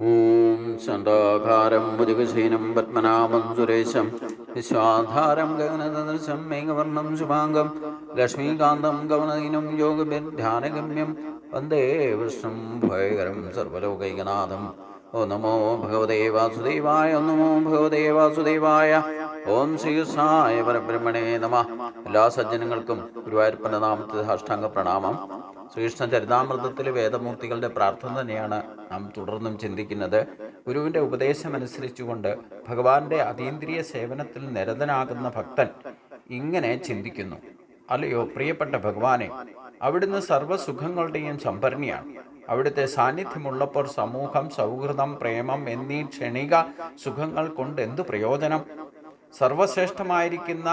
ഓം ശണ്ടാകാരം മുരുകശീനം പത്മനാഭം സുരേശം വിശ്വാധാരം ഗഗനദർശം മേഘവർണം ശുഭാംഗം ലക്ഷ്മീകാന്തം ഗവനദീനം യോഗബിർധ്യാനഗമ്യം വന്ദേ വിഷ്ണും ഭയകരം സർവലോകൈകനാഥം ഓ നമോ ഭഗവതേ വാസുദേവായ നമോ ഭഗവതേ വാസുദേവായ ഓം ശ്രീകൃഷ്ണായ പരബ്രഹ്മണേ നമ. എല്ലാ സജ്ജനങ്ങൾക്കും ഗുരുവായൂരപ്പന്റെ നാമത്തെ സാഷ്ടാംഗ പ്രണാമം ശ്രീകൃഷ്ണ ചരിതാമൃതത്തിലെ വേദമൂർത്തികളുടെ പ്രാർത്ഥന തന്നെയാണ് നാം തുടർന്നും ചിന്തിക്കുന്നത്. ഗുരുവിന്റെ ഉപദേശമനുസരിച്ചുകൊണ്ട് ഭഗവാന്റെ അതീന്ദ്രിയ സേവനത്തിൽ നിരതനാകുന്ന ഭക്തൻ ഇങ്ങനെ ചിന്തിക്കുന്നു. അല്ലയോ പ്രിയപ്പെട്ട ഭഗവാനെ അവിടുന്ന് സർവസുഖങ്ങളുടെയും സംഭരണിയാണ്. അവിടുത്തെ സാന്നിധ്യമുള്ളപ്പോൾ സമൂഹം സൗഹൃദം പ്രേമം എന്നീ ക്ഷണിക സുഖങ്ങൾ കൊണ്ട് എന്തു പ്രയോജനം? സർവശ്രേഷ്ഠമായിരിക്കുന്ന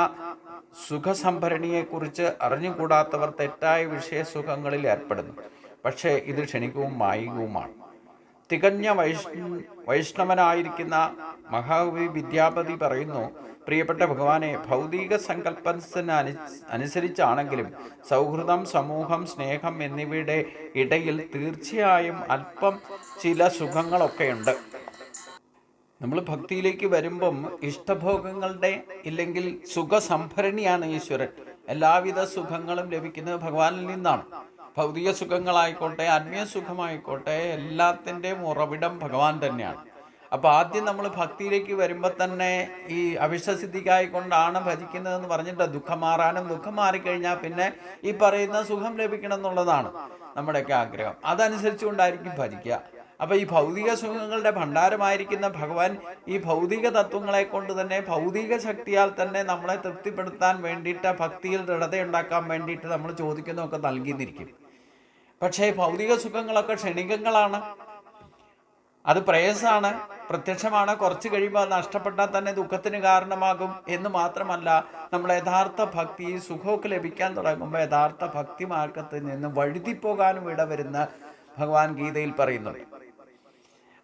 സുഖസംഭരണിയെക്കുറിച്ച് അറിഞ്ഞുകൂടാത്തവർ തെറ്റായ വിഷയസുഖങ്ങളിൽ ഏർപ്പെടുന്നു. പക്ഷേ ഇത് ക്ഷണികവും മായികവുമാണ്. തികഞ്ഞ വൈഷ് വൈഷ്ണവനായിരിക്കുന്ന മഹാകവി വിദ്യാപതി പറയുന്നു പ്രിയപ്പെട്ട ഭഗവാനെ ഭൗതിക സങ്കല്പത്തിന് അനു അനുസരിച്ചാണെങ്കിലും സൗഹൃദം സമൂഹം സ്നേഹം എന്നിവയുടെ ഇടയിൽ തീർച്ചയായും അല്പം ചില സുഖങ്ങളൊക്കെയുണ്ട്. നമ്മൾ ഭക്തിയിലേക്ക് വരുമ്പം ഇഷ്ടഭോഗങ്ങളുടെ ഇല്ലെങ്കിൽ സുഖസംഭരണിയാണ് ഈശ്വരൻ. എല്ലാവിധ സുഖങ്ങളും ലഭിക്കുന്നത് ഭഗവാനിൽ നിന്നാണ്. ഭൗതിക സുഖങ്ങളായിക്കോട്ടെ ആത്മീയ സുഖമായിക്കോട്ടെ എല്ലാത്തിന്റെയും ഉറവിടം ഭഗവാൻ തന്നെയാണ്. അപ്പോൾ ആദ്യം നമ്മൾ ഭക്തിയിലേക്ക് വരുമ്പോൾ തന്നെ ഈ അവിശ്വസിദ്ധിക്കായിക്കൊണ്ടാണ് ഭജിക്കുന്നതെന്ന് പറഞ്ഞിട്ട് ദുഃഖം മാറാനും ദുഃഖം മാറിക്കഴിഞ്ഞാൽ പിന്നെ ഈ പറയുന്ന സുഖം ലഭിക്കണം എന്നുള്ളതാണ് നമ്മുടെയൊക്കെ ആഗ്രഹം. അതനുസരിച്ചുകൊണ്ടായിരിക്കും ഭജിക്കുക. അപ്പോൾ ഈ ഭൗതിക സുഖങ്ങളുടെ ഭണ്ഡാരമായിരിക്കുന്ന ഭഗവാൻ ഈ ഭൗതിക തത്വങ്ങളെ കൊണ്ട് തന്നെ ഭൗതിക ശക്തിയാൽ തന്നെ നമ്മളെ തൃപ്തിപ്പെടുത്താൻ വേണ്ടിയിട്ട് ഭക്തിയിൽ ദൃഢതയുണ്ടാക്കാൻ വേണ്ടിയിട്ട് നമ്മൾ ചോദിക്കുന്നതൊക്കെ നൽകിയിരിക്കും. പക്ഷേ ഭൗതിക സുഖങ്ങളൊക്കെ ക്ഷണികങ്ങളാണ്. അത് പ്രയസാണ് പ്രത്യക്ഷമാണ്. കുറച്ച് കഴിയുമ്പോൾ നഷ്ടപ്പെട്ടാൽ തന്നെ ദുഃഖത്തിന് കാരണമാകും എന്ന് മാത്രമല്ല നമ്മൾ യഥാർത്ഥ ഭക്തി സുഖമൊക്കെ ലഭിക്കാൻ തുടങ്ങുമ്പോൾ യഥാർത്ഥ ഭക്തി മാർഗത്തിൽ നിന്ന് വഴുതിപ്പോകാനും ഇടവരുന്ന ഭഗവാൻ ഗീതയിൽ പറയുന്നുണ്ട്.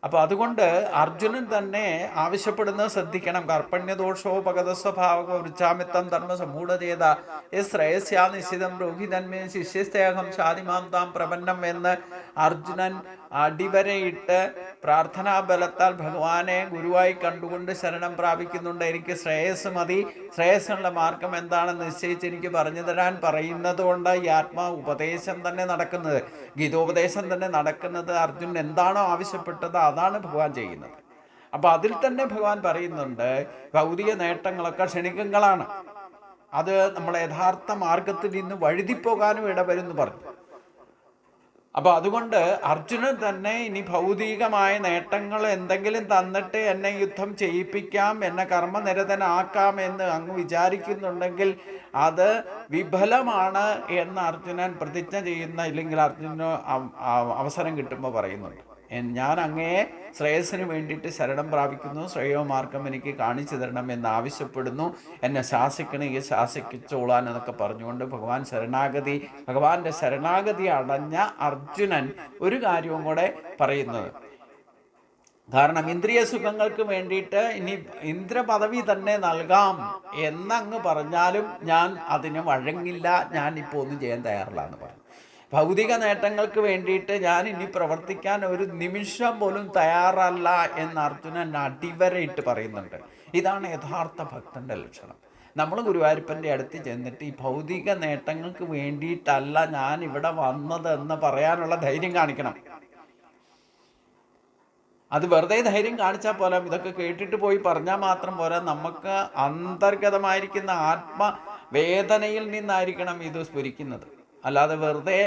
അപ്പോൾ അതുകൊണ്ട് അർജുനൻ തന്നെ ആവശ്യപ്പെടുന്നത് ശ്രദ്ധിക്കണം. കർപ്പണ്യദോഷോ പകത സ്വഭാവക വൃച്ചാമിത്തം ധർമ്മ സമൂഢചേത യ ശ്രേയസ്യാ നിശ്ചിതം രോഹിതന്മേ ശിഷ്യസ്തേഹം ശാതിമാം താം പ്രപന്നം എന്ന് അർജുനൻ അടിവരയിട്ട് പ്രാർത്ഥനാ ബലത്താൽ ഭഗവാനെ ഗുരുവായി കണ്ടുകൊണ്ട് ശരണം പ്രാപിക്കുന്നുണ്ട്. എനിക്ക് ശ്രേയസ് മതി. ശ്രേയസ്സുള്ള മാർഗം എന്താണെന്ന് നിശ്ചയിച്ച് എനിക്ക് പറഞ്ഞു തരാൻ പറയുന്നത് കൊണ്ട് ഈ ആത്മാ ഉപദേശം തന്നെ നടക്കുന്നത്. ഗീതോപദേശം തന്നെ നടക്കുന്നത് അർജുനൻ എന്താണോ ആവശ്യപ്പെട്ടത് അതാണ് ഭഗവാൻ ചെയ്യുന്നത്. അപ്പോൾ അതിൽ തന്നെ ഭഗവാൻ പറയുന്നുണ്ട് ഭൗതിക നേട്ടങ്ങളൊക്കെ ക്ഷണികങ്ങളാണ്. അത് നമ്മളെ യഥാർത്ഥ മാർഗത്തിൽ നിന്ന് വഴുതിപ്പോകാനും ഇടവരുന്നു പറഞ്ഞു. അപ്പോൾ അതുകൊണ്ട് അർജുനൻ തന്നെ ഇനി ഭൗതികമായ നേട്ടങ്ങൾ എന്തെങ്കിലും തന്നിട്ട് എന്നെ യുദ്ധം ചെയ്യിപ്പിക്കാം എന്നെ കർമ്മനിരതനാക്കാം എന്ന് അങ്ങ് വിചാരിക്കുന്നുണ്ടെങ്കിൽ അത് വിഫലമാണ് എന്ന് അർജുനൻ പ്രതിജ്ഞ ചെയ്യുന്ന ഇല്ലെങ്കിൽ അർജുനന് അവ- അവ- അവസരം കിട്ടുമ്പോൾ പറയുന്നുണ്ട്. ഞാൻ അങ്ങയെ ശ്രേയസ്സിന് വേണ്ടിയിട്ട് ശരണം പ്രാപിക്കുന്നു. ശ്രേയോ മാർഗം എനിക്ക് കാണിച്ചു തരണം എന്ന് ആവശ്യപ്പെടുന്നു. എന്നെ ശാസിക്കണമെങ്കിൽ ശാസിച്ചോളാൻ എന്നൊക്കെ പറഞ്ഞുകൊണ്ട് ഭഗവാൻ ശരണാഗതി ഭഗവാന്റെ ശരണാഗതി അടഞ്ഞ അർജുനൻ ഒരു കാര്യവും കൂടെ പറയുന്നത് കാരണം ഇന്ദ്രിയ സുഖങ്ങൾക്ക് വേണ്ടിയിട്ട് ഇനി ഇന്ദ്രപദവി തന്നെ നൽകാം എന്നങ്ങ് പറഞ്ഞാലും ഞാൻ അതിന് വഴങ്ങില്ല. ഞാൻ ഇപ്പോൾ ഒന്നും ചെയ്യാൻ തയ്യാറില്ല എന്ന് പറഞ്ഞു. ഭൗതിക നേട്ടങ്ങൾക്ക് വേണ്ടിയിട്ട് ഞാൻ ഇനി പ്രവർത്തിക്കാൻ ഒരു നിമിഷം പോലും തയ്യാറല്ല എന്ന് അർജുനൻ അടിവരയിട്ട് പറയുന്നുണ്ട്. ഇതാണ് യഥാർത്ഥ ഭക്തന്റെ ലക്ഷണം. നമ്മൾ ഗുരുവായൂരപ്പന്റെ അടുത്ത് ചെന്നിട്ട് ഈ ഭൗതിക നേട്ടങ്ങൾക്ക് വേണ്ടിയിട്ടല്ല ഞാൻ ഇവിടെ വന്നത് എന്ന് പറയാനുള്ള ധൈര്യം കാണിക്കണം. അത് വെറുതെ ധൈര്യം കാണിച്ചാൽ പോലെ ഇതൊക്കെ കേട്ടിട്ട് പോയി പറഞ്ഞാൽ മാത്രം പോരാ. നമുക്ക് അന്തർഗതമായിരിക്കുന്ന ആത്മവേദനയിൽ നിന്നായിരിക്കണം ഇത് സ്ഫുരിക്കുന്നത്. അല്ലാതെ വെറുതെ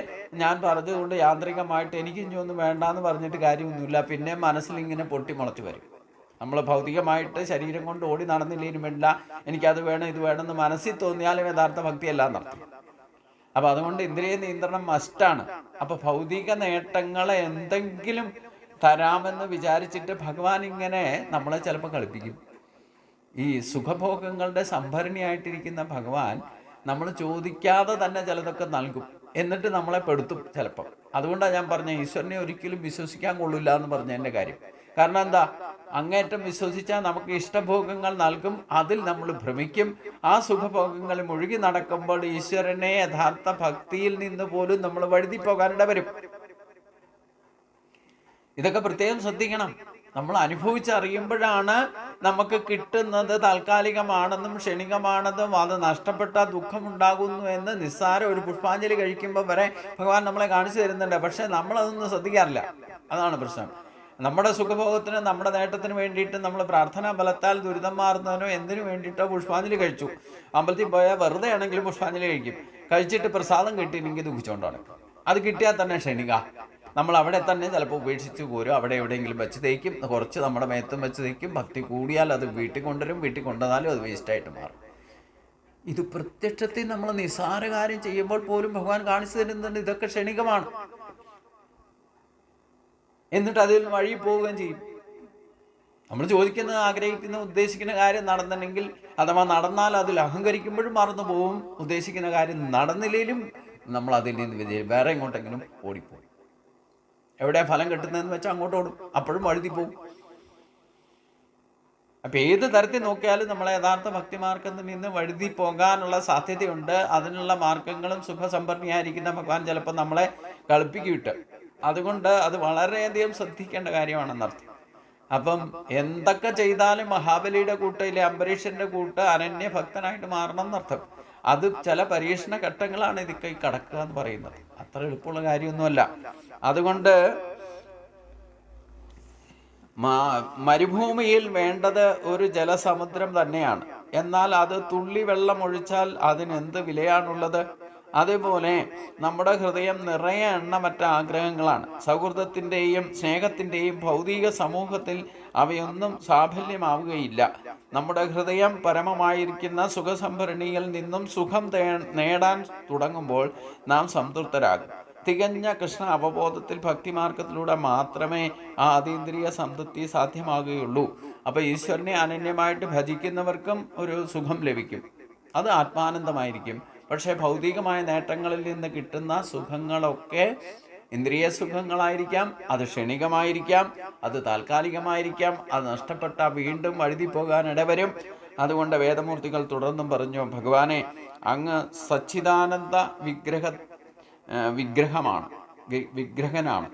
ഞാൻ പറഞ്ഞതുകൊണ്ട് യാന്ത്രികമായിട്ട് എനിക്ക് ഇനി ഒന്നും വേണ്ടാന്ന് പറഞ്ഞിട്ട് കാര്യമൊന്നുമില്ല. പിന്നെ മനസ്സിൽ ഇങ്ങനെ പൊട്ടിമുളച്ച് വരും. നമ്മൾ ഭൗതികമായിട്ട് ശരീരം കൊണ്ട് ഓടി നടന്നില്ലെങ്കിലും വേണ്ട എനിക്കത് വേണം ഇത് വേണമെന്ന് മനസ്സിൽ തോന്നിയാലും യഥാർത്ഥ ഭക്തിയല്ല നടത്തും അപ്പം അതുകൊണ്ട് ഇന്ദ്രിയ നിയന്ത്രണം മസ്റ്റാണ് അപ്പം ഭൗതിക നേട്ടങ്ങളെ എന്തെങ്കിലും തരാമെന്ന് വിചാരിച്ചിട്ട് ഭഗവാൻ ഇങ്ങനെ നമ്മളെ ചിലപ്പോൾ കളിപ്പിക്കും. ഈ സുഖഭോഗങ്ങളുടെ സംഭരണിയായിട്ടിരിക്കുന്ന ഭഗവാൻ നമ്മൾ ചോദിക്കാതെ തന്നെ ചിലതൊക്കെ നൽകും. എന്നിട്ട് നമ്മളെ പെടുത്തും ചിലപ്പം. അതുകൊണ്ടാണ് ഞാൻ പറഞ്ഞത് ഈശ്വരനെ ഒരിക്കലും വിശ്വസിക്കാൻ കൊള്ളില്ല എന്ന് പറഞ്ഞ എന്റെ കാര്യം. കാരണം എന്താ? അങ്ങേറ്റം വിശ്വസിച്ചാൽ നമുക്ക് ഇഷ്ടഭോഗങ്ങൾ നൽകും അതിൽ നമ്മൾ ഭ്രമിക്കും. ആ സുഖഭോഗങ്ങൾ മുഴുകി നടക്കുമ്പോൾ ഈശ്വരനെ യഥാർത്ഥ ഭക്തിയിൽ നിന്ന് പോലും നമ്മൾ വഴുതിപ്പോകാനിട വരും ഇതൊക്കെ പ്രത്യേകം ശ്രദ്ധിക്കണം. നമ്മൾ അനുഭവിച്ചറിയുമ്പോഴാണ് നമുക്ക് കിട്ടുന്നത് താൽക്കാലികമാണെന്നും ക്ഷണികമാണെന്നും അത് നഷ്ടപ്പെട്ട ദുഃഖമുണ്ടാകുന്നു എന്ന് നിസ്സാര ഒരു പുഷ്പാഞ്ജലി കഴിക്കുമ്പോൾ വരെ ഭഗവാൻ നമ്മളെ കാണിച്ചു തരുന്നുണ്ട്. പക്ഷേ നമ്മളതൊന്നും ശ്രദ്ധിക്കാറില്ല. അതാണ് പ്രശ്നം. നമ്മുടെ സുഖഭോഗത്തിന് നമ്മുടെ നേട്ടത്തിന് വേണ്ടിയിട്ട് നമ്മൾ പ്രാർത്ഥനാ ബലത്താൽ ദുരിതം മാറുന്നതിനോ എന്തിനു വേണ്ടിയിട്ടോ പുഷ്പാഞ്ജലി കഴിച്ചു. അമ്പലത്തിൽ പോയാൽ വെറുതെ ആണെങ്കിലും പുഷ്പാഞ്ജലി കഴിക്കും. കഴിച്ചിട്ട് പ്രസാദം കിട്ടിയില്ലെങ്കിൽ ദുഃഖിച്ചുകൊണ്ടാണ് അത് കിട്ടിയാൽ തന്നെ ക്ഷണിക. നമ്മൾ അവിടെ തന്നെ ചിലപ്പോൾ ഉപേക്ഷിച്ച് പോരും. അവിടെ എവിടെയെങ്കിലും വെച്ച് തേക്കും. കുറച്ച് നമ്മുടെ മേത്തും വെച്ച് തേക്കും. ഭക്തി കൂടിയാൽ അത് വീട്ടിൽ കൊണ്ടുവരും. വീട്ടിൽ കൊണ്ടുവന്നാലും അത് വേസ്റ്റായിട്ട് മാറും. ഇത് പ്രത്യക്ഷത്തിൽ നമ്മൾ നിസ്സാര കാര്യം ചെയ്യുമ്പോൾ പോലും ഭഗവാൻ കാണിച്ചു തരുന്നുണ്ട്. ഇതൊക്കെ ക്ഷണികമാണ്. എന്നിട്ട് അതിൽ വഴി പോവുകയും ചെയ്യും. നമ്മൾ ചോദിക്കുന്ന ആഗ്രഹിക്കുന്ന ഉദ്ദേശിക്കുന്ന കാര്യം നടന്നില്ലെങ്കിൽ അഥവാ നടന്നാൽ അതിൽ അഹങ്കരിക്കുമ്പോഴും മറന്നു പോവും. ഉദ്ദേശിക്കുന്ന കാര്യം നടന്നില്ലെങ്കിലും നമ്മൾ അതിൽ നിന്ന് വിജയം വേറെ എങ്ങോട്ടെങ്കിലും ഓടിപ്പോകും. എവിടെയാ ഫലം കിട്ടുന്നതെന്ന് വെച്ചാൽ അങ്ങോട്ട് ഓടും. അപ്പോഴും വഴുതി പോകും അപ്പൊ ഏത് തരത്തിൽ നോക്കിയാലും നമ്മളെ യഥാർത്ഥ ഭക്തിമാർഗത്തിൽ നിന്ന് വഴുതി പോകാനുള്ള സാധ്യതയുണ്ട്. അതിനുള്ള മാർഗങ്ങളും സുഖസമ്പന്നയായിരിക്കുന്ന ഭഗവാൻ ചിലപ്പോൾ നമ്മളെ കളിപ്പിക്കിട്ട്. അതുകൊണ്ട് അത് വളരെയധികം ശ്രദ്ധിക്കേണ്ട കാര്യമാണെന്നർത്ഥം അപ്പം എന്തൊക്കെ ചെയ്താലും മഹാബലിയുടെ കൂട്ടയിലെ അംബരീഷന്റെ കൂട്ട് അനന്യ ഭക്തനായിട്ട് മാറണം എന്നർത്ഥം. അത് ചില പരീക്ഷണ ഘട്ടങ്ങളാണ് ഇതൊക്കെ കടക്കുക എന്ന് പറയുന്നത്. അത്ര എളുപ്പമുള്ള കാര്യമൊന്നുമല്ല. അതുകൊണ്ട് മരുഭൂമിയിൽ വേണ്ടത് ഒരു ജലസമുദ്രം തന്നെയാണ്. എന്നാൽ അത് തുള്ളി വെള്ളം ഒഴിച്ചാൽ അതിന് എന്ത് വിലയാണുള്ളത്? അതേപോലെ നമ്മുടെ ഹൃദയം നിറയെ എണ്ണമറ്റ ആഗ്രഹങ്ങളാണ്. സൗഹൃദത്തിന്റെയും സ്നേഹത്തിന്റെയും ഭൗതിക സമൂഹത്തിൽ അവയൊന്നും സാഫല്യമാവുകയില്ല. നമ്മുടെ ഹൃദയം പരമമായിരിക്കുന്ന സുഖസംഭരണിയിൽ നിന്നും സുഖം നേടാൻ തുടങ്ങുമ്പോൾ നാം സംതൃപ്തരാകും. തികഞ്ഞ കൃഷ്ണ അവബോധത്തിൽ ഭക്തിമാർഗത്തിലൂടെ മാത്രമേ ആ അതീന്ദ്രിയ സംതൃപ്തി സാധ്യമാകുകയുള്ളൂ. അപ്പൊ ഈശ്വരനെ അനന്യമായിട്ട് ഭജിക്കുന്നവർക്കും ഒരു സുഖം ലഭിക്കും. അത് ആത്മാനന്ദമായിരിക്കും. പക്ഷേ ഭൗതികമായ നേട്ടങ്ങളിൽ നിന്ന് കിട്ടുന്ന സുഖങ്ങളൊക്കെ ഇന്ദ്രിയ സുഖങ്ങളായിരിക്കാം അത് ക്ഷണികമായിരിക്കാം അത് താൽക്കാലികമായിരിക്കാം അത് നഷ്ടപ്പെട്ട വീണ്ടും വഴുതി പോകാൻ ഇടവരും. അതുകൊണ്ട് വേദമൂർത്തികൾ തുടർന്നും പറഞ്ഞു ഭഗവാനെ അങ്ങ് സച്ചിദാനന്ദ വിഗ്രഹ വിഗ്രഹമാണ് വിഗ്രഹനാണ്.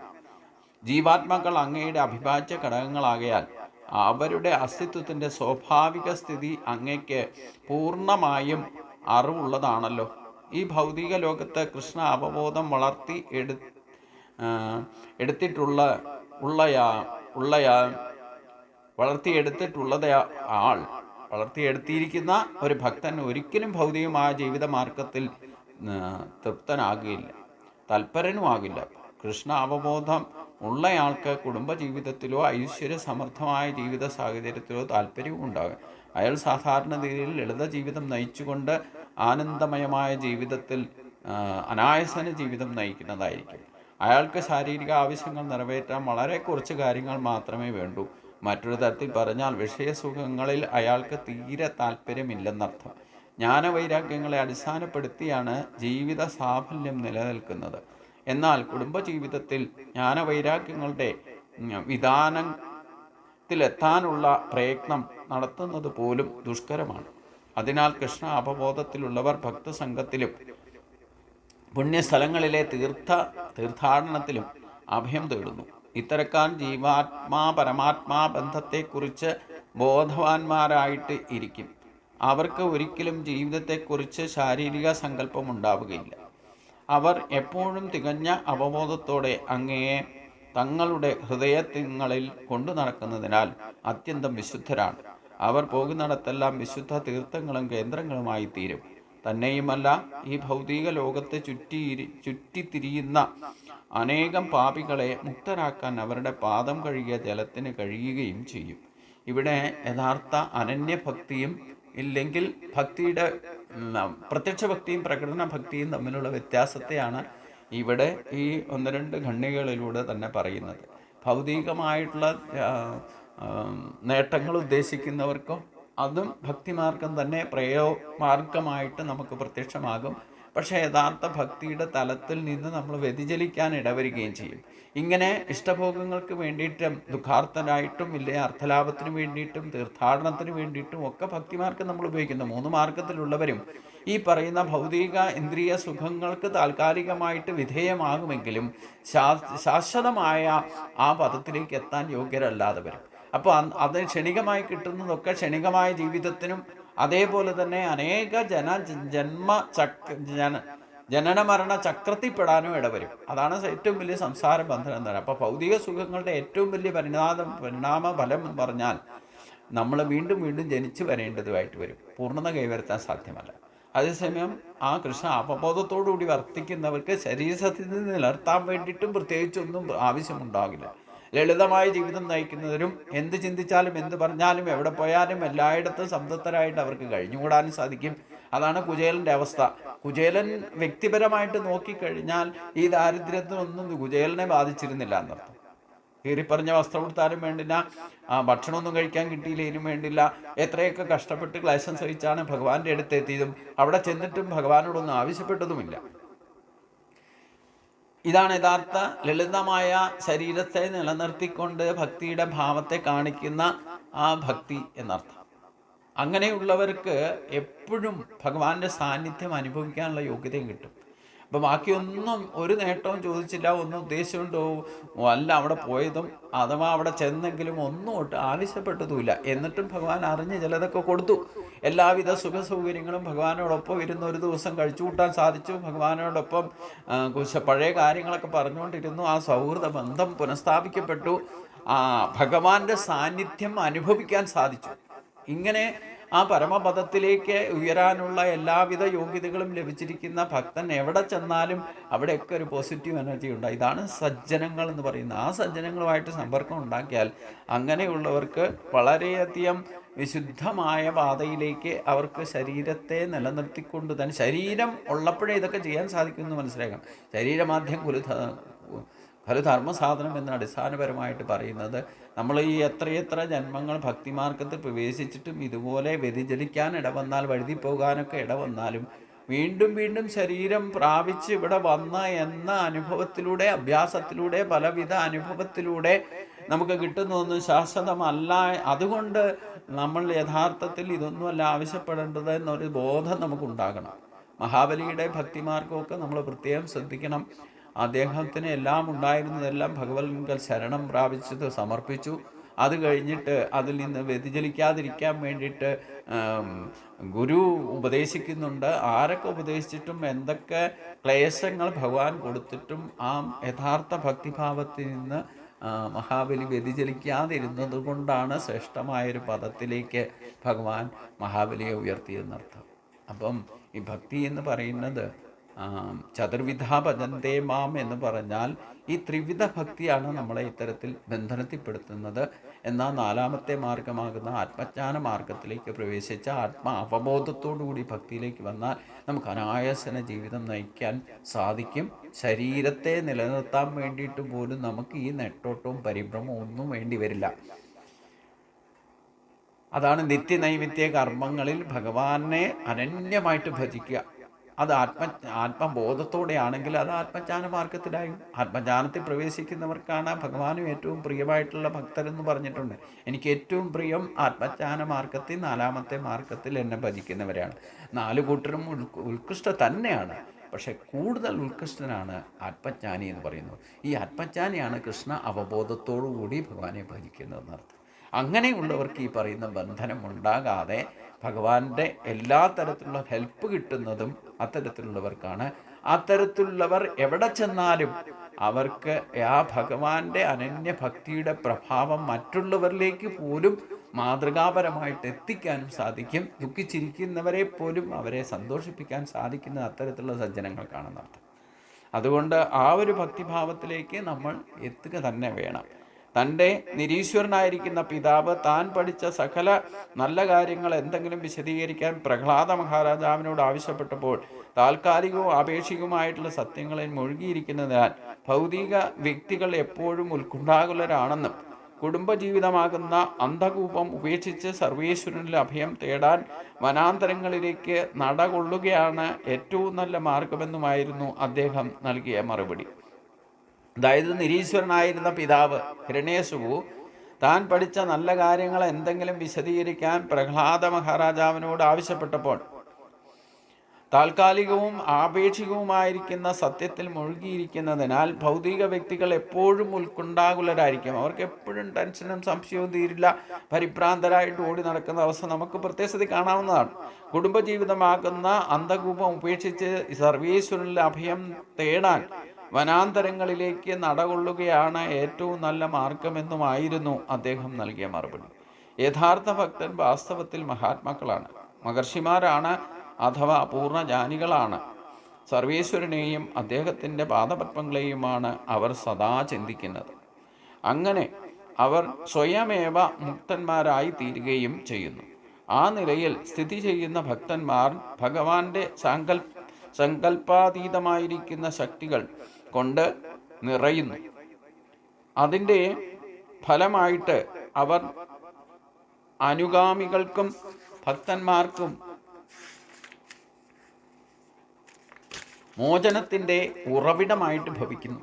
ജീവാത്മാക്കൾ അങ്ങയുടെ അഭിഭാജ്യ ഘടകങ്ങളാകയാൽ അവരുടെ അസ്തിത്വത്തിന്റെ സ്വാഭാവിക സ്ഥിതി അങ്ങയ്ക്ക് പൂർണമായും അറിവുള്ളതാണല്ലോ. ഈ ഭൗതിക ലോകത്ത് കൃഷ്ണ അവബോധം വളർത്തി എടു എടുത്തിട്ടുള്ള ഉള്ളയാ ഉള്ളയാ വളർത്തിയെടുത്തിട്ടുള്ളത് ആൾ. വളർത്തിയെടുത്തിരിക്കുന്ന ഒരു ഭക്തൻ ഒരിക്കലും ഭൗതികമായ ജീവിത മാർഗത്തിൽ തൽപരനും തൃപ്തനാകുകയില്ല തൽപരനുമാകില്ല. കൃഷ്ണ അവബോധം ഉള്ളയാൾക്ക് കുടുംബജീവിതത്തിലോ ഐശ്വര്യ സമർത്ഥമായ ജീവിത സാഹചര്യത്തിലോ താല്പര്യവും ഉണ്ടാകും. അയാൾ സാധാരണ രീതിയിൽ ലളിത ജീവിതം നയിച്ചുകൊണ്ട് ആനന്ദമയമായ ജീവിതത്തിൽ അനായസന ജീവിതം നയിക്കുന്നതായിരിക്കും. അയാൾക്ക് ശാരീരിക ആവശ്യങ്ങൾ നിറവേറ്റാൻ വളരെ കുറച്ച് കാര്യങ്ങൾ മാത്രമേ വേണ്ടൂ. മറ്റൊരു തരത്തിൽ പറഞ്ഞാൽ വിഷയസുഖങ്ങളിൽ അയാൾക്ക് തീരെ താല്പര്യമില്ലെന്നർത്ഥം ജ്ഞാനവൈരാഗ്യങ്ങളെ അടിസ്ഥാനപ്പെടുത്തിയാണ് ജീവിത സാഫല്യം നിലനിൽക്കുന്നത്. എന്നാൽ കുടുംബജീവിതത്തിൽ ജ്ഞാനവൈരാഗ്യങ്ങളുടെ വിധാനത്തിലെത്താനുള്ള പ്രയത്നം നടത്തുന്നത് പോലും ദുഷ്കരമാണ്. അതിനാൽ കൃഷ്ണ അവബോധത്തിലുള്ളവർ ഭക്തസംഘത്തിലും പുണ്യസ്ഥലങ്ങളിലെ തീർത്ഥ തീർത്ഥാടനത്തിലും അഭയം തേടുന്നു. ഇത്തരക്കാർ ജീവാത്മാ പരമാത്മാ ബന്ധത്തെക്കുറിച്ച് ബോധവാന്മാരായിട്ട് ഇരിക്കും. അവർക്ക് ഒരിക്കലും ജീവിതത്തെക്കുറിച്ച് ശാരീരിക സങ്കല്പം ഉണ്ടാവുകയില്ല അവർ എപ്പോഴും തികഞ്ഞ അവബോധത്തോടെ അങ്ങയെ തങ്ങളുടെ ഹൃദയത്തിങ്ങളിൽ കൊണ്ടു നടക്കുന്നതിനാൽ അത്യന്തം വിശുദ്ധരാണ്. അവർ പോകുന്നിടത്തെല്ലാം വിശുദ്ധ തീർത്ഥങ്ങളും കേന്ദ്രങ്ങളുമായി തീരും തന്നെയുമല്ല ഈ ഭൗതിക ലോകത്തെ ചുറ്റി ചുറ്റിത്തിരിയുന്ന അനേകം പാപികളെ മുക്തരാക്കാൻ അവരുടെ പാദം കഴുകിയ ജലത്തിന് കഴിയുകയും ചെയ്യും. ഇവിടെ യഥാർത്ഥ അനന്യഭക്തിയും ഇല്ലെങ്കിൽ ഭക്തിയുടെ പ്രത്യക്ഷ ഭക്തിയും പ്രകടന ഭക്തിയും തമ്മിലുള്ള വ്യത്യാസത്തെയാണ് ഇവിടെ ഈ ഒന്ന് രണ്ട് ഖണ്ണികളിലൂടെ തന്നെ പറയുന്നത്. ഭൗതികമായിട്ടുള്ള നേട്ടങ്ങൾ ഉദ്ദേശിക്കുന്നവർക്കോ അതും ഭക്തിമാർഗം തന്നെ പ്രയോ മാർഗമായിട്ട് നമുക്ക് പ്രത്യക്ഷമാകും. പക്ഷേ യഥാർത്ഥ ഭക്തിയുടെ തലത്തിൽ നിന്ന് നമ്മൾ വ്യതിചലിക്കാൻ ഇടവരികയും ചെയ്യും. ഇങ്ങനെ ഇഷ്ടഭോഗങ്ങൾക്ക് വേണ്ടിയിട്ടും ദുഃഖാർത്ഥനായിട്ടും ഇല്ലേ അർത്ഥലാഭത്തിന് വേണ്ടിയിട്ടും തീർത്ഥാടനത്തിന് വേണ്ടിയിട്ടും ഒക്കെ ഭക്തിമാർഗം നമ്മൾ ഉപയോഗിക്കുന്നു. മൂന്ന് മാർഗത്തിലുള്ളവരും ഈ പറയുന്ന ഭൗതിക ഇന്ദ്രിയ സുഖങ്ങൾക്ക് താൽക്കാലികമായിട്ട് വിധേയമാകുമെങ്കിലും ശാശ്വതമായ ആ പദത്തിലേക്ക് എത്താൻ യോഗ്യരല്ലാതെ വരും അപ്പോൾ അത് ക്ഷണികമായി കിട്ടുന്നതൊക്കെ ക്ഷണികമായ ജീവിതത്തിനും അതേപോലെ തന്നെ അനേക ജന ജന്മ ചക്ര ജന ജനന മരണ ചക്രത്തിൽപ്പെടാനും ഇടവരും. അതാണ് ഏറ്റവും വലിയ സംസാര ബന്ധനം എന്ന് അപ്പോൾ ഭൗതിക സുഖങ്ങളുടെ ഏറ്റവും വലിയ പരിണാമ പരിണാമ ഫലം എന്ന് പറഞ്ഞാൽ നമ്മൾ വീണ്ടും വീണ്ടും ജനിച്ചു വരേണ്ടതുമായിട്ട് വരും. പൂർണത കൈവരുത്താൻ സാധ്യമല്ല. അതേസമയം ആ കൃഷ്ണ അപബോധത്തോടുകൂടി വർത്തിക്കുന്നവർക്ക് ശരീരത്തിൽ നിന്ന് നിലർത്താൻ വേണ്ടിയിട്ടും പ്രത്യേകിച്ചൊന്നും ആവശ്യമുണ്ടാകില്ല. ലളിതമായ ജീവിതം നയിക്കുന്നവരും എന്ത് ചിന്തിച്ചാലും എന്ത് പറഞ്ഞാലും എവിടെ പോയാലും എല്ലായിടത്തും സംതൃപ്തരായിട്ട് അവർക്ക് കഴിഞ്ഞുകൂടാനും സാധിക്കും. അതാണ് കുചേലന്റെ അവസ്ഥ. കുചേലൻ വ്യക്തിപരമായിട്ട് നോക്കിക്കഴിഞ്ഞാൽ ഈ ദാരിദ്ര്യത്തിനൊന്നും കുചേലനെ ബാധിച്ചിരുന്നില്ല എന്നർത്ഥം. കീറിപ്പറഞ്ഞ വസ്ത്രം കൊടുത്താലും വേണ്ടില്ല ഭക്ഷണമൊന്നും കഴിക്കാൻ കിട്ടിയില്ലേലും വേണ്ടില്ല. എത്രയൊക്കെ കഷ്ടപ്പെട്ട് ക്ലേശം സഹിച്ചാണ് ഭഗവാന്റെ അടുത്തെത്തിയതും അവിടെ ചെന്നിട്ടും ഭഗവാനോടൊന്നും ആവശ്യപ്പെട്ടതുമില്ല. ഇതാണ് യഥാർത്ഥ ലളിതമായ ശരീരത്തെ നിലനിർത്തിക്കൊണ്ട് ഭക്തിയുടെ ഭാവത്തെ കാണിക്കുന്ന ആ ഭക്തി എന്നർത്ഥം. അങ്ങനെയുള്ളവർക്ക് എപ്പോഴും ഭഗവാന്റെ സാന്നിധ്യം അനുഭവിക്കാനുള്ള യോഗ്യതയും കിട്ടും. അപ്പം ബാക്കിയൊന്നും ഒരു നേട്ടവും ചോദിച്ചില്ല ഒന്നും ഉദ്ദേശിച്ചുകൊണ്ടോ അല്ല അവിടെ പോയതും അഥവാ അവിടെ ചെന്നെങ്കിലും ഒന്നും ഒട്ട് ആവശ്യപ്പെട്ടതുമില്ല. എന്നിട്ടും ഭഗവാൻ അറിഞ്ഞ് ചിലതൊക്കെ കൊടുത്തു. എല്ലാവിധ സുഖ സൗകര്യങ്ങളും ഭഗവാനോടൊപ്പം ഇരുന്ന് ഒരു ദിവസം കഴിച്ചു കൂട്ടാൻ സാധിച്ചു. ഭഗവാനോടൊപ്പം പഴയ കാര്യങ്ങളൊക്കെ പറഞ്ഞുകൊണ്ടിരുന്നു. ആ സൗഹൃദ ബന്ധം പുനഃസ്ഥാപിക്കപ്പെട്ടു. ആ ഭഗവാന്റെ സാന്നിധ്യം അനുഭവിക്കാൻ സാധിച്ചു. ഇങ്ങനെ ആ പരമപദത്തിലേക്ക് ഉയരാനുള്ള എല്ലാവിധ യോഗ്യതകളും ലഭിച്ചിരിക്കുന്ന ഭക്തൻ എവിടെ ചെന്നാലും അവിടെയൊക്കെ ഒരു പോസിറ്റീവ് എനർജി ഉണ്ട്. ഇതാണ് സജ്ജനങ്ങൾ എന്ന് പറയുന്നത്. ആ സജ്ജനങ്ങളുമായിട്ട് സമ്പർക്കം ഉണ്ടാക്കിയാൽ അങ്ങനെയുള്ളവർക്ക് വളരെയധികം വിശുദ്ധമായ പാതയിലേക്ക് അവർക്ക് ശരീരത്തെ നിലനിർത്തിക്കൊണ്ട് തന്നെ ശരീരം ഉള്ളപ്പോഴേ ഇതൊക്കെ ചെയ്യാൻ സാധിക്കുമെന്ന് മനസ്സിലാക്കാം ശരീരമാദ്യം കുലുധ ഒരു ധർമ്മസാധനം എന്ന അടിസ്ഥാനപരമായിട്ട് പറയുന്നത് നമ്മൾ ഈ എത്രയെത്ര ജന്മങ്ങൾ ഭക്തിമാർഗത്തിൽ പ്രവേശിച്ചിട്ടും ഇതുപോലെ വ്യതിചലിക്കാൻ ഇടവന്നാൽ വഴുതി പോകാനൊക്കെ ഇടവന്നാലും വീണ്ടും വീണ്ടും ശരീരം പ്രാപിച്ച് ഇവിടെ വന്ന എന്ന അനുഭവത്തിലൂടെ അഭ്യാസത്തിലൂടെ പലവിധ അനുഭവത്തിലൂടെ നമുക്ക് കിട്ടുന്നതൊന്നും ശാശ്വതമല്ല. അതുകൊണ്ട് നമ്മൾ യഥാർത്ഥത്തിൽ ഇതൊന്നുമല്ല ആവശ്യപ്പെടേണ്ടത് എന്നൊരു ബോധം നമുക്കുണ്ടാകണം. മഹാബലിയുടെ ഭക്തിമാർഗമൊക്കെ നമ്മൾ പ്രത്യേകം ശ്രദ്ധിക്കണം. അദ്ദേഹത്തിന് എല്ലാം ഉണ്ടായിരുന്നതെല്ലാം ഭഗവത്കൽ ശരണം പ്രാപിച്ചത് സമർപ്പിച്ചു. അത് കഴിഞ്ഞിട്ട് അതിൽ നിന്ന് വ്യതിചലിക്കാതിരിക്കാൻ വേണ്ടിയിട്ട് ഗുരു ഉപദേശിക്കുന്നുണ്ട്. ആരൊക്കെ ഉപദേശിച്ചിട്ടും എന്തൊക്കെ ക്ലേശങ്ങൾ ഭഗവാൻ കൊടുത്തിട്ടും ആ യഥാർത്ഥ ഭക്തിഭാവത്തിൽ നിന്ന് മഹാബലി വ്യതിചലിക്കാതിരുന്നത് കൊണ്ടാണ് ശ്രേഷ്ഠമായൊരു പദത്തിലേക്ക് ഭഗവാൻ മഹാബലിയെ ഉയർത്തിയെന്നർത്ഥം അപ്പം ഈ ഭക്തി എന്ന് പറയുന്നത് ചതുർവിധ ഭജന്തേ മാം എന്ന് പറഞ്ഞാൽ ഈ ത്രിവിധ ഭക്തിയാണ് നമ്മളെ ഇത്തരത്തിൽ ബന്ധനത്തിൽപ്പെടുത്തുന്നത്. എന്നാൽ നാലാമത്തെ മാർഗമാകുന്ന ആത്മജ്ഞാന മാർഗത്തിലേക്ക് പ്രവേശിച്ച ആത്മ അവബോധത്തോടുകൂടി ഭക്തിയിലേക്ക് വന്നാൽ നമുക്ക് അനായാസന ജീവിതം നയിക്കാൻ സാധിക്കും. ശരീരത്തെ നിലനിർത്താൻ വേണ്ടിയിട്ട് പോലും നമുക്ക് ഈ നെട്ടോട്ടവും പരിഭ്രമവും ഒന്നും വേണ്ടി വരില്ല. അതാണ് നിത്യനൈമിത്യ കർമ്മങ്ങളിൽ ഭഗവാനെ അനന്യമായിട്ട് ഭജിക്കുക. അത് ആത്മ ആത്മബോധത്തോടെയാണെങ്കിൽ അത് ആത്മജ്ഞാന മാർഗത്തിലായും ആത്മജ്ഞാനത്തിൽ പ്രവേശിക്കുന്നവർക്കാണ് ഭഗവാനും ഏറ്റവും പ്രിയമായിട്ടുള്ള ഭക്തരെന്ന് പറഞ്ഞിട്ടുണ്ട്. എനിക്ക് ഏറ്റവും പ്രിയം ആത്മജ്ഞാന മാർഗത്തിൽ നാലാമത്തെ മാർഗത്തിൽ എന്നെ ഭജിക്കുന്നവരാണ്. നാല് കൂട്ടരും ഉത്കൃഷ്ട തന്നെയാണ്. പക്ഷേ കൂടുതൽ ഉത്കൃഷ്ടനാണ് ആത്മജ്ഞാനി എന്ന് പറയുന്നത് ഈ ആത്മജ്ഞാനിയാണ് കൃഷ്ണ അവബോധത്തോടു കൂടി ഭഗവാനെ ഭജിക്കുന്നതെന്നർത്ഥം. അങ്ങനെയുള്ളവർക്ക് ഈ പറയുന്ന ബന്ധനം ഉണ്ടാകാതെ ഭഗവാന്റെ എല്ലാ തരത്തിലുള്ള ഹെൽപ്പ് കിട്ടുന്നതും അത്തരത്തിലുള്ളവർക്കാണ്. അത്തരത്തിലുള്ളവർ എവിടെ ചെന്നാലും അവർക്ക് ആ ഭഗവാന്റെ അനന്യ ഭക്തിയുടെ പ്രഭാവം മറ്റുള്ളവരിലേക്ക് പോലും മാതൃകാപരമായിട്ട് എത്തിക്കാനും സാധിക്കും. ദുഃഖിച്ചിരിക്കുന്നവരെ പോലും അവരെ സന്തോഷിപ്പിക്കാൻ സാധിക്കുന്ന അത്തരത്തിലുള്ള സജ്ജനങ്ങൾ അർത്ഥം അതുകൊണ്ട് ആ ഒരു ഭക്തിഭാവത്തിലേക്ക് നമ്മൾ എത്തുക തന്നെ വേണം. തന്റെ നിരീശ്വരനായിരിക്കുന്ന പിതാവ് താൻ പഠിച്ച സകല നല്ല കാര്യങ്ങൾ എന്തെങ്കിലും വിശദീകരിക്കാൻ പ്രഹ്ലാദ മഹാരാജാവിനോട് ആവശ്യപ്പെട്ടപ്പോൾ താൽക്കാലികവും ആപേക്ഷികവുമായിട്ടുള്ള സത്യങ്ങളിൽ മുഴുകിയിരിക്കുന്നതിനാൽ ഭൗതിക വ്യക്തികൾ എപ്പോഴും ഉത്കുണ്ഠാകുലരാണെന്നും കുടുംബജീവിതമാകുന്ന അന്ധകൂപം ഉപേക്ഷിച്ച് സർവേശ്വരനിൽ അഭയം തേടാൻ വനാന്തരങ്ങളിലേക്ക് നടകൊള്ളുകയാണ് ഏറ്റവും നല്ല മാർഗമെന്നുമായിരുന്നു അദ്ദേഹം നൽകിയ മറുപടി. അതായത് നിരീശ്വരനായിരുന്ന പിതാവ് ഹിരണേശുവു താൻ പഠിച്ച നല്ല കാര്യങ്ങൾ എന്തെങ്കിലും വിശദീകരിക്കാൻ പ്രഹ്ലാദ മഹാരാജാവിനോട് ആവശ്യപ്പെട്ടപ്പോൾ താൽക്കാലികവും ആപേക്ഷികവുമായിരിക്കുന്ന സത്യത്തിൽ മുഴുകിയിരിക്കുന്നതിനാൽ ഭൗതിക വ്യക്തികൾ എപ്പോഴും ഉൾക്കുണ്ടാകുലരായിരിക്കും. അവർക്ക് എപ്പോഴും ടെൻഷനും സംശയവും തീരില്ല. പരിഭ്രാന്തരായിട്ട് ഓടി നടക്കുന്ന അവസ്ഥ നമുക്ക് പ്രത്യേകത കാണാവുന്നതാണ്. കുടുംബജീവിതമാകുന്ന അന്ധകൂപം ഉപേക്ഷിച്ച് സർവീശ്വരനിൽ അഭയം തേടാൻ വനാന്തരങ്ങളിലേക്ക് നടകൊള്ളുകയാണ് ഏറ്റവും നല്ല മാർഗമെന്നുമായിരുന്നു അദ്ദേഹം നൽകിയ മറുപടി. യഥാർത്ഥ ഭക്തൻ വാസ്തവത്തിൽ മഹാത്മാക്കളാണ്. മഹർഷിമാരാണ് അഥവാ പൂർണജ്ഞാനികളാണ് സർവേശ്വരനെയും അദ്ദേഹത്തിന്റെ പാദപത്മങ്ങളെയുമാണ് അവർ സദാ ചിന്തിക്കുന്നത്. അങ്ങനെ അവർ സ്വയമേവ മുക്തന്മാരായി തീരുകയും ചെയ്യുന്നു. ആ നിലയിൽ സ്ഥിതി ചെയ്യുന്ന ഭക്തന്മാർ ഭഗവാന്റെ സങ്കൽ സങ്കല്പാതീതമായിരിക്കുന്ന ശക്തികൾ കൊണ്ട് നിറയുന്നു. അതിന്റെ ഫലമായിട്ട് അവർ അനുഗാമികൾക്കും ഭക്തന്മാർക്കും മോചനത്തിന്റെ ഉറവിടമായിട്ട് ഭവിക്കുന്നു.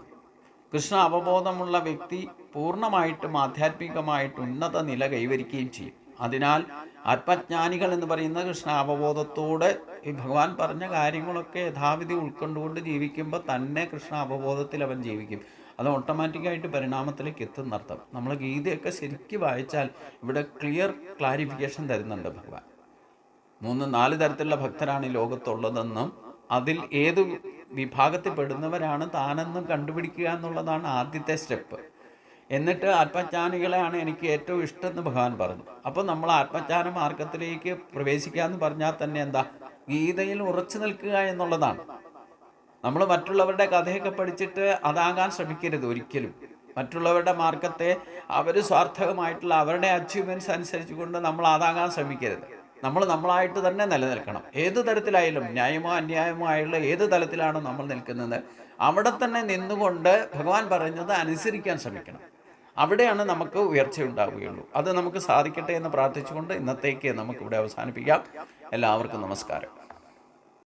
കൃഷ്ണ അവബോധമുള്ള വ്യക്തി പൂർണമായിട്ടും ആധ്യാത്മികമായിട്ട് ഉന്നത നില കൈവരിക്കുകയും ചെയ്യും. അതിനാൽ ആത്മജ്ഞാനികൾ എന്ന് പറയുന്ന കൃഷ്ണ അവബോധത്തോടെ ഈ ഭഗവാൻ പറഞ്ഞ കാര്യങ്ങളൊക്കെ യഥാവിധി ഉൾക്കൊണ്ടുകൊണ്ട് ജീവിക്കുമ്പോൾ തന്നെ കൃഷ്ണ അവബോധത്തിൽ അവൻ ജീവിക്കും. അത് ഓട്ടോമാറ്റിക്കായിട്ട് പരിണാമത്തിലേക്ക് എത്തുന്നർത്ഥം. നമ്മൾ ഗീതയൊക്കെ ശരിക്കും വായിച്ചാൽ ഇവിടെ ക്ലിയർ ക്ലാരിഫിക്കേഷൻ തരുന്നുണ്ട് ഭഗവാൻ. മൂന്ന് നാല് തരത്തിലുള്ള ഭക്തരാണ് ഈ ലോകത്തുള്ളതെന്നും അതിൽ ഏത് വിഭാഗത്തിൽ പെടുന്നവരാണ് താനെന്നും കണ്ടുപിടിക്കുക എന്നുള്ളതാണ് ആദ്യത്തെ സ്റ്റെപ്പ് എന്നിട്ട് ആത്മജ്ഞാനികളെയാണ് എനിക്ക് ഏറ്റവും ഇഷ്ടം എന്ന് ഭഗവാൻ പറഞ്ഞു. അപ്പോൾ നമ്മൾ ആത്മജ്ഞാന മാർഗത്തിലേക്ക് പ്രവേശിക്കുക എന്ന് പറഞ്ഞാൽ തന്നെ എന്താ? ഗീതയിൽ ഉറച്ചു നിൽക്കുക എന്നുള്ളതാണ്. നമ്മൾ മറ്റുള്ളവരുടെ കഥയൊക്കെ പഠിച്ചിട്ട് അതാകാൻ ശ്രമിക്കരുത് ഒരിക്കലും. മറ്റുള്ളവരുടെ മാർഗത്തെ അവർ സ്വാർത്ഥകമായിട്ടുള്ള അവരുടെ അച്ചീവ്മെന്റ്സ് അനുസരിച്ചുകൊണ്ട് നമ്മൾ അതാകാൻ ശ്രമിക്കരുത്. നമ്മൾ നമ്മളായിട്ട് തന്നെ നിലനിൽക്കണം. ഏത് തരത്തിലായാലും ന്യായമോ അന്യായമോ ആയുള്ള ഏത് തലത്തിലാണോ നമ്മൾ നിൽക്കുന്നത് അവിടെ തന്നെ നിന്നുകൊണ്ട് ഭഗവാൻ പറഞ്ഞത് അനുസരിക്കാൻ ശ്രമിക്കണം. അവിടെയാണ് നമുക്ക് ഉയർച്ച ഉണ്ടാവുകയുള്ളൂ. അത് നമുക്ക് സാധിക്കട്ടെ എന്ന് പ്രാർത്ഥിച്ചുകൊണ്ട് ഇന്നത്തേക്ക് നമുക്കിവിടെ അവസാനിപ്പിക്കാം. എല്ലാവർക്കും നമസ്കാരം.